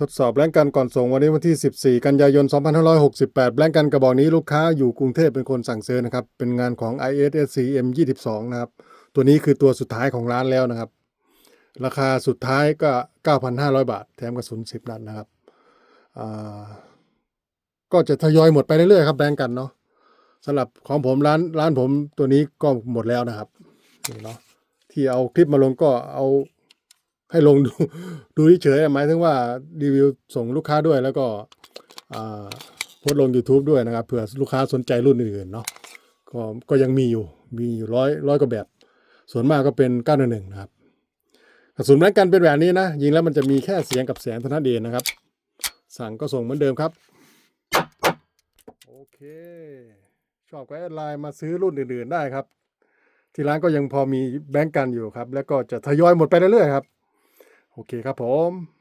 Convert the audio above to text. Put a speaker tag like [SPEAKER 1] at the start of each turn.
[SPEAKER 1] ทดสอบแบงก์กันก่อนส่งวันนี้วันที่ 14 กันยายน 2568 แบงก์กันกระบอกนี้ลูกค้าอยู่กรุงเทพเป็นคนสั่งซื้อนะครับ เป็นงานของ ISSC M22 นะครับ ตัวนี้คือตัวสุดท้ายของร้านแล้วนะครับ ราคาสุดท้ายก็ 9,500 บาท แถมกระสุน 10 นัดนะครับ ก็จะทยอยหมดไปเรื่อยๆครับแบงก์กันเนาะสำหรับของผมร้านร้านผมตัวนี้ก็หมดแล้วนะครับนี่เนาะที่เอาคลิปมาลงก็เอา ให้ลงดูดูเฉยๆหมายถึงว่ารีวิวส่งลูกค้าด้วยแล้วก็โพสลง YouTube ด้วยนะครับเผื่อลูกค้าสนใจรุ่นอื่นๆเนาะก็ก็ยังมีอยู่มีอยู่ร้อยร้อยกว่าแบบ ส่วนมากก็เป็น9 1 1นะครับกระสุนแม็กกันเป็นแบบนี้นะยิงแล้วมันจะมีแค่เสียงกับแสงเท่านั้นเองนะครับ สั่งก็ส่งเหมือนเดิมครับ โอเค ชอบก็แอดไลน์มาซื้อรุ่นอื่นๆได้ครับ ที่ร้านก็ยังพอมีแบงก์กันอยู่ครับ แล้วก็จะทยอยหมดไปเรื่อยๆครับ โอเคครับผม